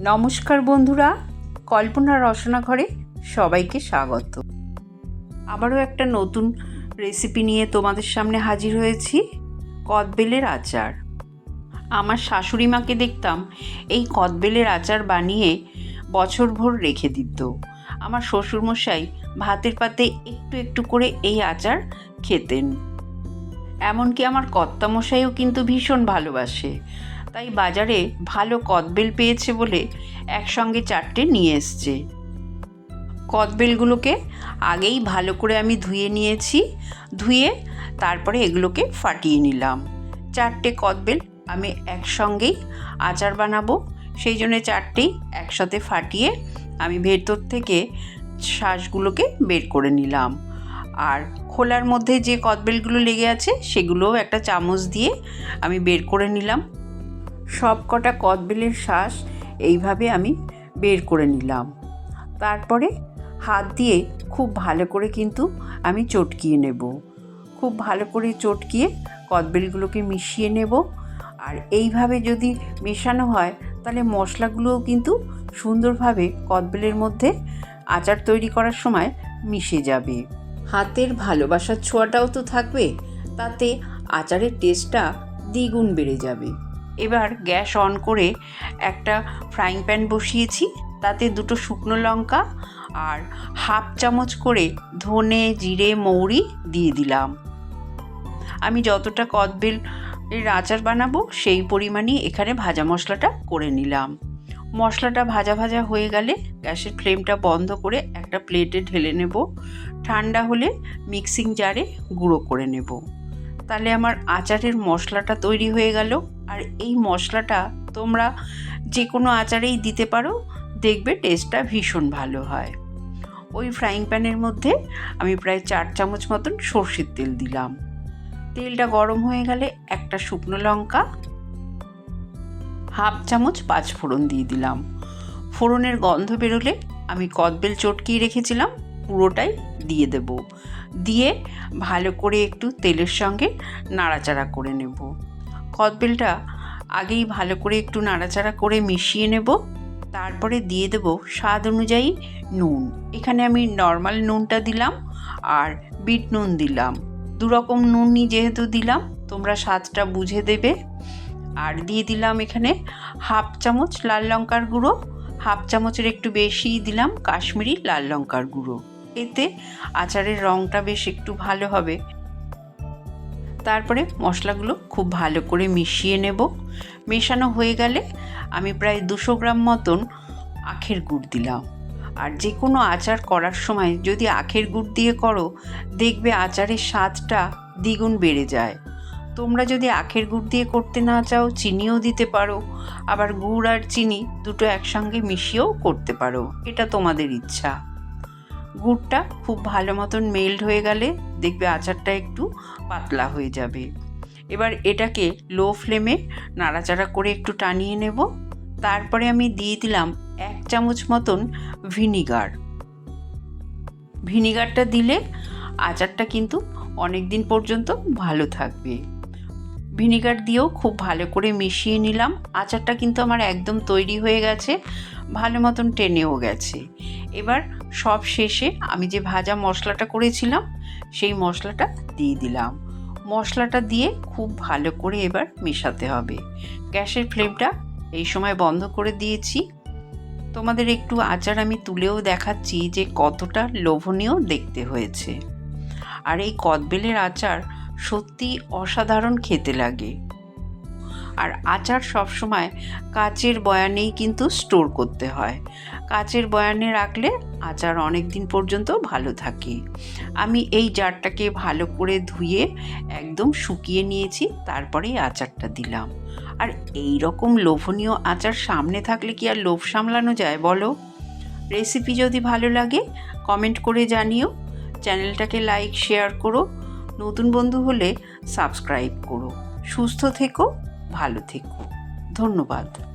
নমস্কার বন্ধুরা, কল্পনা রসনা ঘরে সবাইকে স্বাগত। আবারও একটা নতুন রেসিপি নিয়ে তোমাদের সামনে হাজির হয়েছি, কদবেলের আচার। আমার শাশুড়ি মাকে দেখতাম এই কদবেলের আচার বানিয়ে বছরভর রেখে দিত। আমার শ্বশুরমশাই ভাতের পাতে একটু একটু করে এই আচার খেতেন। এমনকি আমার কর্তামশাইও কিন্তু ভীষণ ভালোবাসে। তাই বাজারে ভালো কদবেল পেয়েছে বলে একসঙ্গে চারটে নিয়ে এসছে। কদবেলগুলোকে আগেই ভালো করে আমি ধুয়ে নিয়েছি, ধুয়ে তারপরে এগুলোকে ফাটিয়ে নিলাম। চারটে কদবেল আমি একসঙ্গেই আচার বানাবো, সেই জন্যে চারটেই একসাথে ফাটিয়ে আমি ভেতর থেকে শ্বাসগুলোকে বের করে নিলাম। আর খোলার মধ্যে যে কদবেলগুলো লেগে আছে সেগুলোও একটা চামচ দিয়ে আমি বের করে নিলাম। সব কটা কদবেলের শ্বাস এইভাবে আমি বের করে নিলাম। তারপরে হাত দিয়ে খুব ভালো করে কিন্তু আমি চটকিয়ে নেব। খুব ভালো করে চটকিয়ে কদবেলগুলোকে মিশিয়ে নেব। আর এইভাবে যদি মেশানো হয়, তাহলে মশলাগুলোও কিন্তু সুন্দরভাবে কদবেলের মধ্যে আচার তৈরি করার সময় মিশে যাবে। হাতের ভালোবাসার ছোঁয়াটাও তো থাকবে, তাতে আচারের টেস্টটা দ্বিগুণ বেড়ে যাবে। এবার গ্যাস অন করে একটা ফ্রাইং প্যান বসিয়েছি, তাতে দুটো শুকনো লঙ্কা আর হাফ চামচ করে ধনে, জিরে, মৌরি দিয়ে দিলাম। আমি যতটা কদবেল এর আচার বানাবো, সেই পরিমাণই এখানে ভাজা মশলাটা করে নিলাম। মশলাটা ভাজা ভাজা হয়ে গেলে গ্যাসের ফ্লেমটা বন্ধ করে একটা প্লেটে ঢেলে নেব। ঠান্ডা হলে মিক্সিং জারে গুঁড়ো করে নেব। তাহলে আমার আচারের মশলাটা তৈরি হয়ে গেল। আর এই মশলাটা তোমরা যে কোনো আচারেই দিতে পারো, দেখবে টেস্টটা ভীষণ ভালো হয়। ওই ফ্রাইং প্যানের মধ্যে আমি প্রায় চার চামচ মতন সর্ষের তেল দিলাম। তেলটা গরম হয়ে গেলে একটা শুকনো লঙ্কা, হাফ চামচ পাঁচ ফোড়ন দিয়ে দিলাম। ফোড়নের গন্ধ বেরোলে আমি কদবেল চটকিয়ে রেখেছিলাম। পুরোটাই দিয়ে দেব। দিয়ে ভালো করে একটু তেলের সঙ্গে নাড়াচাড়া করে নেব। কদবেলটা আগেই ভালো করে একটু নাড়াচাড়া করে মিশিয়ে নেব। তারপরে দিয়ে দেব স্বাদ অনুযায়ী নুন। এখানে আমি নর্মাল নুনটা দিলাম আর বিট নুন দিলাম। দু রকম নুনই যেহেতু দিলাম, তোমরা স্বাদটা বুঝে দেবে। আর দিয়ে দিলাম এখানে হাফ চামচ লাল লঙ্কার গুঁড়ো। হাফ চামচের একটু বেশিই দিলাম কাশ্মীরি লাল লঙ্কার গুঁড়ো। এতে আচারের রঙটা বেশ একটু ভালো হবে। তারপরে মশলাগুলো খুব ভালো করে মিশিয়ে নেব। মেশানো হয়ে গেলে আমি প্রায় দুশো গ্রাম মতন আখের গুড় দিলাম। আর যে কোনো আচার করার সময় যদি আখের গুড় দিয়ে করো, দেখবে আচারের স্বাদটা দ্বিগুণ বেড়ে যায়। তোমরা যদি আখের গুড় দিয়ে করতে না চাও, চিনিও দিতে পারো। আবার গুড় আর চিনি দুটো একসঙ্গে মিশিয়েও করতে পারো। এটা তোমাদের ইচ্ছা। গুড়টা খুব ভালো মতন মেল্ট হয়ে গেলে দেখবে আচারটা একটু পাতলা হয়ে যাবে। এবার এটাকে লো ফ্লেমে নাড়াচাড়া করে একটু টানিয়ে নেব। তারপরে আমি দিয়ে দিলাম এক চামচ মতন ভিনিগার ভিনিগারটা দিলে আচারটা কিন্তু অনেক দিন পর্যন্ত ভালো থাকবে। ভিনিগার দিয়েও খুব ভালো করে মিশিয়ে নিলাম। আচারটা কিন্তু আমার একদম তৈরি হয়ে গেছে, ভালো মতন টেনেও গেছে। এবার সব শেষে আমি যে ভাজা মশলাটা করেছিলাম, সেই মশলাটা দিয়ে দিলাম। মশলাটা দিয়ে খুব ভালো করে এবার মেশাতে হবে। গ্যাসের ফ্লেমটা এই সময় বন্ধ করে দিয়েছি। তোমাদের একটু আচার আমি তুলেও দেখাচ্ছি যে কতটা লোভনীয় দেখতে হয়েছে। আর এই কদবেলের আচার সত্যি অসাধারণ খেতে লাগে। আর আচার সবসময় কাচের বয়ানেই কিন্তু স্টোর করতে হয়। কাচের বয়ানে রাখলে আচার অনেক দিন পর্যন্ত ভালো থাকে। আমি এই জারটাকে ভালো করে ধুয়ে একদম শুকিয়ে নিয়েছি তারপরেই আচারটা দিলাম। আর এই রকম লোভনীয় আচার সামনে থাকলে কি আর লোভ সামলানো যায় বলো? রেসিপি যদি ভালো লাগে, কমেন্ট করে জানিও। চ্যানেলটাকে লাইক, শেয়ার করো। নতুন বন্ধু হলে সাবস্ক্রাইব করো। সুস্থ থেকো ভালো থেকো। ধন্যবাদ।